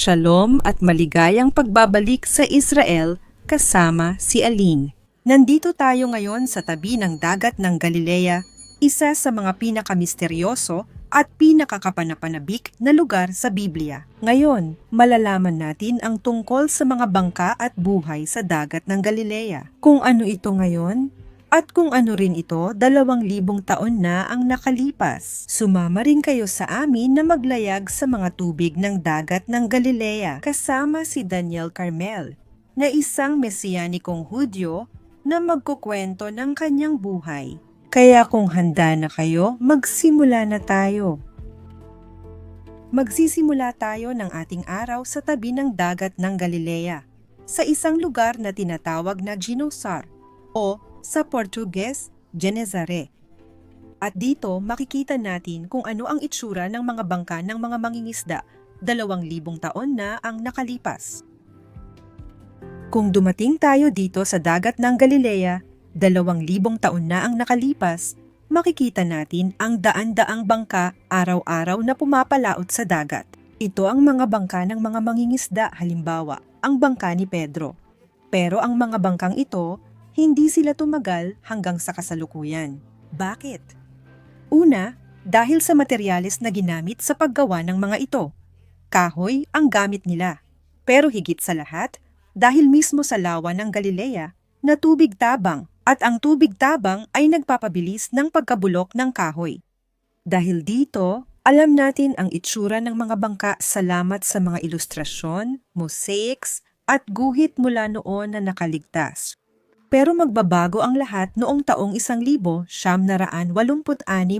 Shalom at maligayang pagbabalik sa Israel kasama si Aline. Nandito tayo ngayon sa tabi ng dagat ng Galilea, isa sa mga pinakamisteryoso at pinakakapanapanabik na lugar sa Biblia. Ngayon, malalaman natin ang tungkol sa mga bangka at buhay sa dagat ng Galilea. Kung ano ito ngayon, at kung ano rin ito, dalawang libong taon na ang nakalipas. Sumama rin kayo sa amin na maglayag sa mga tubig ng dagat ng Galilea kasama si Daniel Carmel, na isang mesiyanikong Hudyo na magkukwento ng kanyang buhay. Kaya kung handa na kayo, magsimula na tayo. Magsisimula tayo ng ating araw sa tabi ng dagat ng Galilea, sa isang lugar na tinatawag na Ginosar o sa Portuguese, Genezare. At dito makikita natin kung ano ang itsura ng mga bangka ng mga mangingisda dalawang libong taon na ang nakalipas. Kung dumating tayo dito sa dagat ng Galilea, dalawang libong taon na ang nakalipas, makikita natin ang daan-daang bangka araw-araw na pumapalaot sa dagat. Ito ang mga bangka ng mga mangingisda halimbawa, ang bangka ni Pedro. Pero ang mga bangkang ito, hindi sila tumagal hanggang sa kasalukuyan. Bakit? Una, dahil sa materyales na ginamit sa paggawa ng mga ito. Kahoy ang gamit nila. Pero higit sa lahat, dahil mismo sa lawa ng Galilea na tubig tabang at ang tubig tabang ay nagpapabilis ng pagkabulok ng kahoy. Dahil dito, alam natin ang itsura ng mga bangka salamat sa mga ilustrasyon, mosaics, at guhit mula noon na nakaligtas. Pero magbabago ang lahat noong taong 1986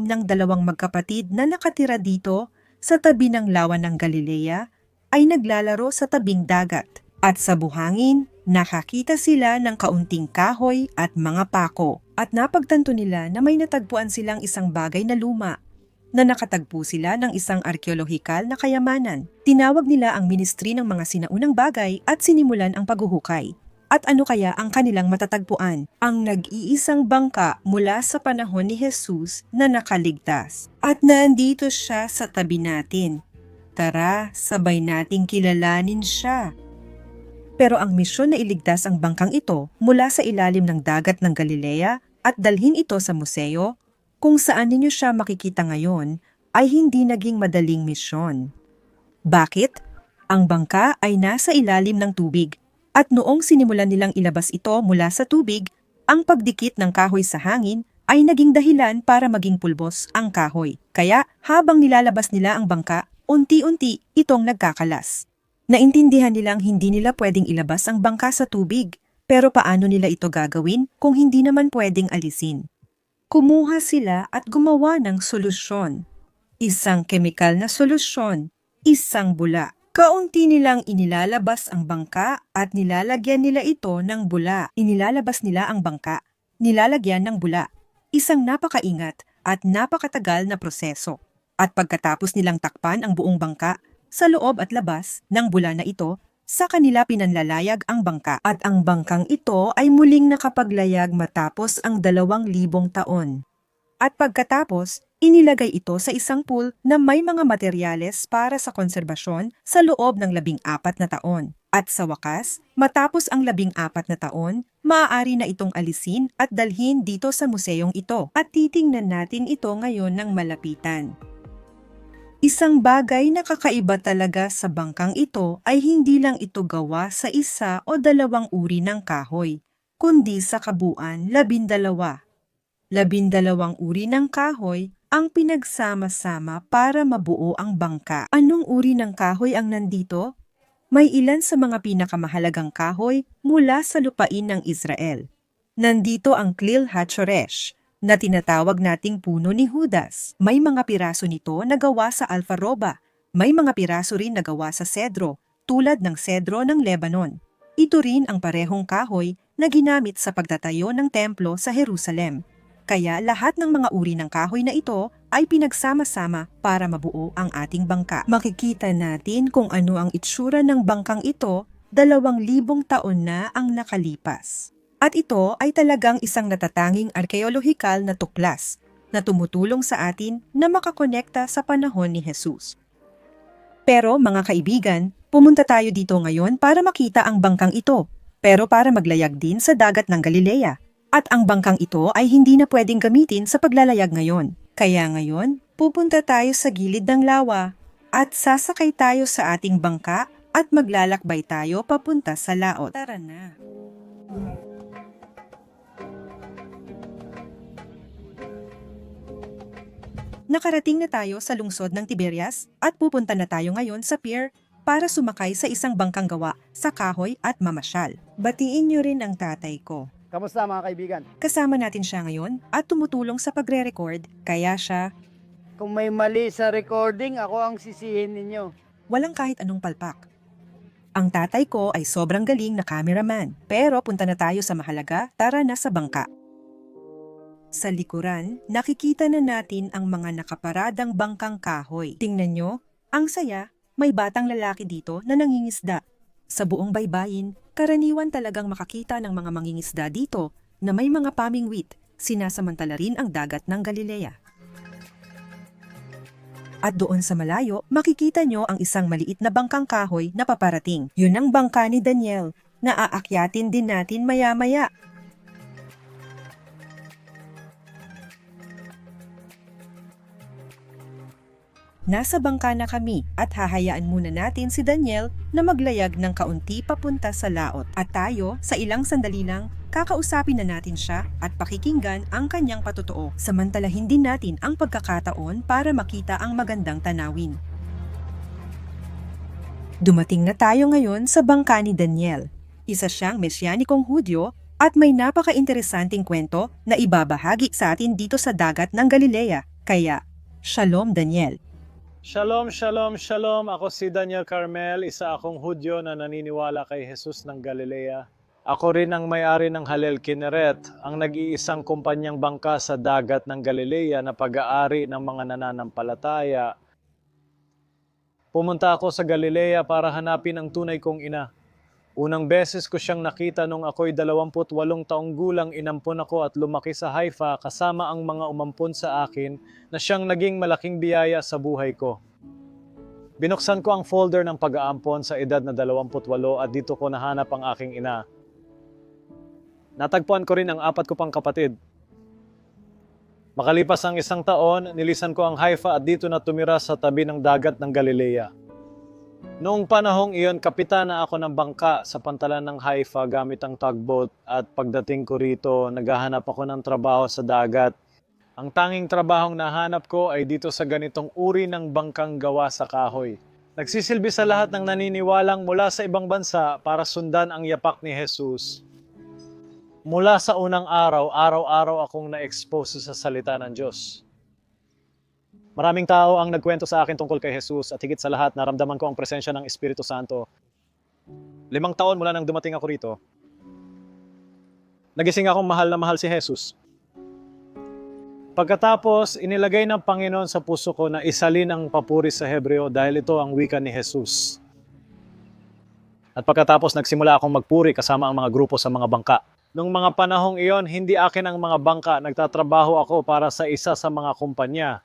ng dalawang magkapatid na nakatira dito sa tabi ng lawa ng Galilea ay naglalaro sa tabing dagat. At sa buhangin, nakakita sila ng kaunting kahoy at mga pako. At napagtanto nila na may natagpuan silang isang bagay na luma na nakatagpo sila ng isang arkeolohikal na kayamanan. Tinawag nila ang ministry ng mga sinaunang bagay at sinimulan ang paghuhukay. At ano kaya ang kanilang matatagpuan? Ang nag-iisang bangka mula sa panahon ni Jesus na nakaligtas. At nandito siya sa tabi natin. Tara, sabay nating kilalanin siya. Pero ang misyon na iligtas ang bangkang ito mula sa ilalim ng dagat ng Galilea at dalhin ito sa museo, kung saan ninyo siya makikita ngayon, ay hindi naging madaling misyon. Bakit? Ang bangka ay nasa ilalim ng tubig at noong sinimulan nilang ilabas ito mula sa tubig, ang pagdikit ng kahoy sa hangin ay naging dahilan para maging pulbos ang kahoy. Kaya habang nilalabas nila ang bangka, unti-unti itong nagkakalas. Naintindihan nilang hindi nila pwedeng ilabas ang bangka sa tubig, pero paano nila ito gagawin kung hindi naman pwedeng alisin? Kumuha sila at gumawa ng solusyon. Isang kemikal na solusyon, isang bula. Kaunti nilang inilalabas ang bangka at nilalagyan nila ito ng bula. Inilalabas nila ang bangka, nilalagyan ng bula. Isang napakaingat at napakatagal na proseso. At pagkatapos nilang takpan ang buong bangka, sa loob at labas ng bula na ito, sa kanila pinanlalayag ang bangka at ang bangkang ito ay muling nakapaglayag matapos ang dalawang libong taon. At pagkatapos, Inilagay ito sa isang pool na may mga materyales para sa konserbasyon sa loob ng labing apat na taon. At sa wakas, matapos ang labing apat na taon, maaari na itong alisin at dalhin dito sa museyong ito at titingnan natin ito ngayon ng malapitan. Isang bagay na kakaiba talaga sa bangkang ito ay hindi lang ito gawa sa isa o dalawang uri ng kahoy, kundi sa kabuuan labindalawa. Labindalawang uri ng kahoy ang pinagsama-sama para mabuo ang bangka. Anong uri ng kahoy ang nandito? May ilan sa mga pinakamahalagang kahoy mula sa lupain ng Israel. Nandito ang Klil Hachoresh, na tinatawag nating puno ni Judas. May mga piraso nito na gawa sa alfaroba. May mga piraso rin na gawa sa sedro, tulad ng sedro ng Lebanon. Ito rin ang parehong kahoy na ginamit sa pagtatayo ng templo sa Jerusalem. Kaya lahat ng mga uri ng kahoy na ito ay pinagsama-sama para mabuo ang ating bangka. Makikita natin kung ano ang itsura ng bangkang ito dalawang libong taon na ang nakalipas. At ito ay talagang isang natatanging arkeolohikal na tuklas na tumutulong sa atin na makakonekta sa panahon ni Jesus. Pero mga kaibigan, Pumunta tayo dito ngayon para makita ang bangkang ito, pero para maglayag din sa dagat ng Galilea. At ang bangkang ito ay hindi na pwedeng gamitin sa paglalayag ngayon. Kaya ngayon, pupunta tayo sa gilid ng lawa at sasakay tayo sa ating bangka at maglalakbay tayo papunta sa laot. Tara na. Nakarating na tayo sa lungsod ng Tiberias at pupunta na tayo ngayon sa pier para sumakay sa isang bangkang gawa sa kahoy at mamasyal. Batiin niyo rin ang tatay ko. Kamusta mga kaibigan? Kasama natin siya ngayon at tumutulong sa pagre-record kaya siya Kung may mali sa recording, ako ang sisihin ninyo. walang kahit anong palpak. Ang tatay ko ay sobrang galing na cameraman pero punta na tayo sa mahalaga, tara na sa bangka. Sa likuran, nakikita na natin ang mga nakaparadang bangkang kahoy. Tingnan nyo, ang saya, may batang lalaki dito na nangingisda. Sa buong baybayin, karaniwan talagang makakita ng mga mangingisda dito na may mga pamingwit, sinasamantala rin ang dagat ng Galilea. At doon sa malayo, makikita nyo ang isang maliit na bangkang kahoy na paparating. Yun ang bangka ni Daniel, na aakyatin din natin maya-maya. Nasa bangka na kami at hahayaan muna natin si Daniel na maglayag ng kaunti papunta sa laot. At tayo, sa ilang sandali lang, kakausapin na natin siya at pakikinggan ang kanyang patotoo. Samantalahin din natin ang pagkakataon para makita ang magandang tanawin. Dumating na tayo ngayon sa bangka ni Daniel. Isa siyang mesyanikong Hudyo at may napaka-interesanting kwento na ibabahagi sa atin dito sa dagat ng Galilea. Kaya, Shalom Daniel! Shalom, shalom, shalom. Ako si Daniel Carmel, isa akong Hudyo na naniniwala kay Jesus ng Galilea. Ako rin ang may-ari ng Halel Kineret, ang nag-iisang kumpanyang bangka sa dagat ng Galilea na pag-aari ng mga nananampalataya. Pumunta ako sa Galilea para hanapin ang tunay kong ina. Unang beses ko siyang nakita nung ako'y 28 taong gulang inampon ako at lumaki sa Haifa kasama ang mga umampon sa akin na siyang naging malaking biyaya sa buhay ko. Binuksan ko ang folder ng pag-aampon sa edad na 28 at dito ko nahanap ang aking ina. Natagpuan ko rin ang apat ko pang kapatid. Makalipas ang isang taon, nilisan ko ang Haifa at dito na tumira sa tabi ng dagat ng Galilea. Noong panahong iyon, kapitana ako ng bangka sa pantalan ng Haifa gamit ang tugboat at pagdating ko rito, naghahanap ako ng trabaho sa dagat. Ang tanging trabahong nahanap ko ay dito sa ganitong uri ng bangkang gawa sa kahoy. Nagsisilbi sa lahat ng naniniwalang mula sa ibang bansa para sundan ang yapak ni Jesus. Mula sa unang araw, araw-araw akong na-expose sa salita ng Diyos. Maraming tao ang nagkwento sa akin tungkol kay Jesus at higit sa lahat naramdaman ko ang presensya ng Espiritu Santo. Limang taon mula nang dumating ako rito, nagising akong mahal na mahal si Jesus. Pagkatapos, inilagay ng Panginoon sa puso ko na isalin ang papuri sa Hebreo dahil ito ang wika ni Jesus. At pagkatapos nagsimula akong magpuri kasama ang mga grupo sa mga bangka. Nung mga panahong iyon, hindi akin ang mga bangka, nagtatrabaho ako para sa isa sa mga kumpanya.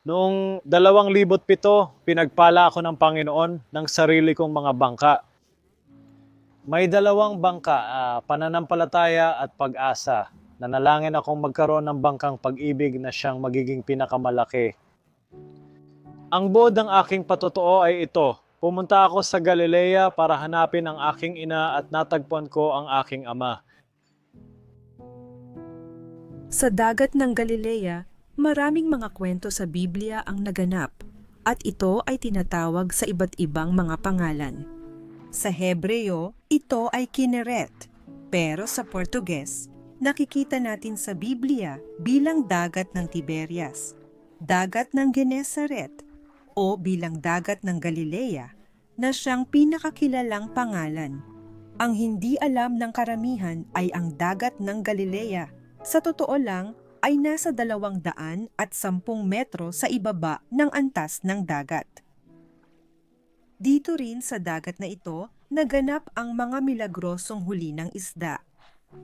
Noong 2007, pinagpala ako ng Panginoon ng sarili kong mga bangka. May dalawang bangka, ah, pananampalataya at pag-asa. Nanalangin akong magkaroon ng bangkang pag-ibig na siyang magiging pinakamalaki. Ang buod ng aking patotoo ay ito. Pumunta ako sa Galilea para hanapin ang aking ina at natagpuan ko ang aking ama. Sa dagat ng Galilea, maraming mga kwento sa Biblia ang naganap at ito ay tinatawag sa iba't ibang mga pangalan. Sa Hebreo, ito ay Kineret, pero sa Portuges, nakikita natin sa Biblia bilang dagat ng Tiberias, dagat ng Genesaret, o bilang dagat ng Galilea na siyang pinakakilalang pangalan. Ang hindi alam ng karamihan ay ang dagat ng Galilea. Sa totoo lang, ay nasa dalawang daan at sampung metro sa ibaba ng antas ng dagat. Dito rin sa dagat na ito, naganap ang mga milagrosong huli ng isda.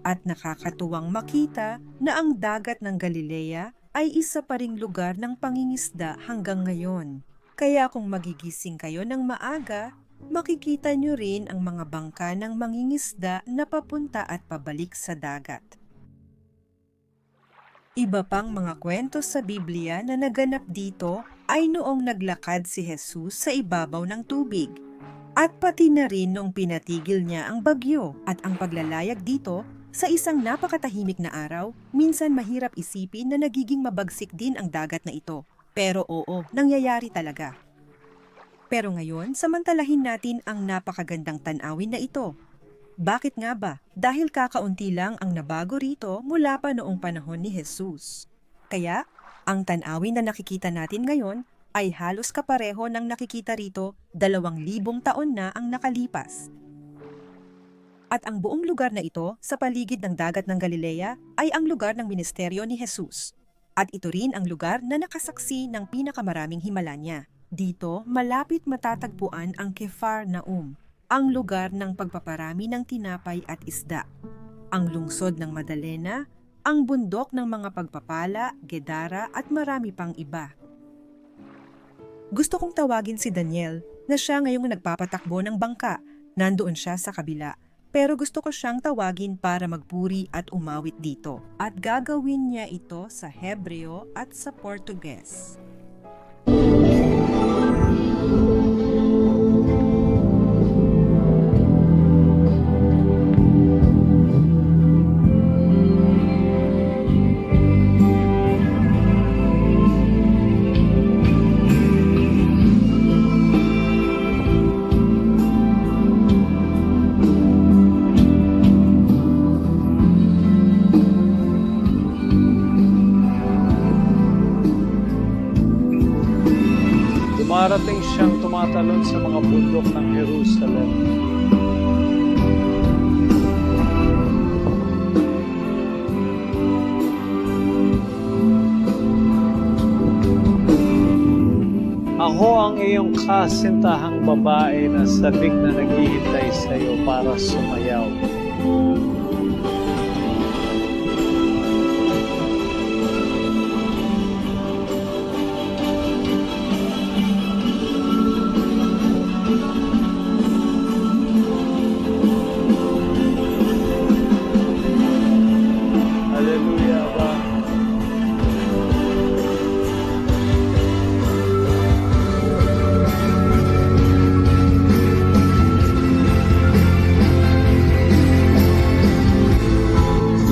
At nakakatuwang makita na ang dagat ng Galilea ay isa pa ring lugar ng pangingisda hanggang ngayon. Kaya kung magigising kayo ng maaga, makikita nyo rin ang mga bangka ng mangingisda na papunta at pabalik sa dagat. Iba pang mga kwento sa Biblia na naganap dito ay noong naglakad si Jesus sa ibabaw ng tubig at pati na rin noong pinatigil niya ang bagyo at ang paglalayag dito sa isang napakatahimik na araw, minsan mahirap isipin na nagiging mabagsik din ang dagat na ito. Pero oo, nangyayari talaga. Pero ngayon, samantalahin natin ang napakagandang tanawin na ito. Bakit nga ba? Dahil kakaunti lang ang nabago rito mula pa noong panahon ni Jesus. Kaya, ang tanawin na nakikita natin ngayon ay halos kapareho ng nakikita rito dalawang libong taon na ang nakalipas. At ang buong lugar na ito sa paligid ng dagat ng Galilea ay ang lugar ng ministeryo ni Jesus. At ito rin ang lugar na nakasaksi ng pinakamaraming himala niya. Dito, malapit matatagpuan ang Kefar Naum, ang lugar ng pagpaparami ng tinapay at isda. Ang lungsod ng Madalena, ang bundok ng mga pagpapala, Gedara at marami pang iba. Gusto kong tawagin si Daniel na siya ngayong nagpapatakbo ng bangka. Nandoon siya sa kabila. Pero gusto ko siyang tawagin para magpuri at umawit dito. At gagawin niya ito sa Hebreo at sa Portuges. Dumarating siyang tumatalon sa mga bundok ng Jerusalem. Ako ang iyong kasintahang babae na sabik na naghihintay sa iyo para sumayaw.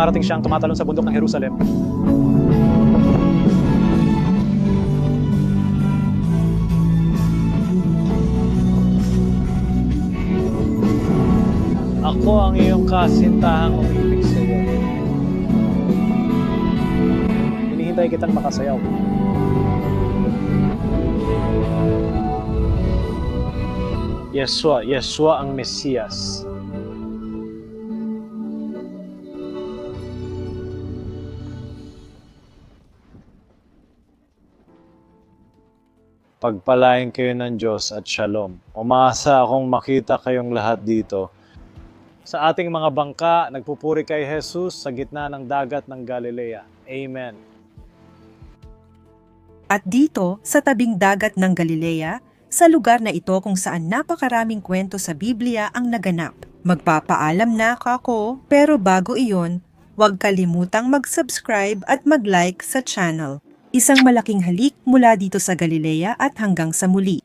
Dumarating siyang tumatalon sa bundok ng Jerusalem. Ako ang iyong kasintahang umibig sa iyo. Hinihintay kitang makasayaw. Yeshua, Yeshua ang Mesiyas. Pagpalain kayo ng Diyos at Shalom. Umasa akong makita kayong lahat dito. Sa ating mga bangka, nagpupuri kay Jesus sa gitna ng dagat ng Galilea. Amen. At dito, sa tabing dagat ng Galilea, sa lugar na ito kung saan napakaraming kwento sa Biblia ang naganap. Magpapaalam na ako, pero bago iyon, huwag kalimutang mag-subscribe at mag-like sa channel. Isang malaking halik mula dito sa Galilea at hanggang sa muli.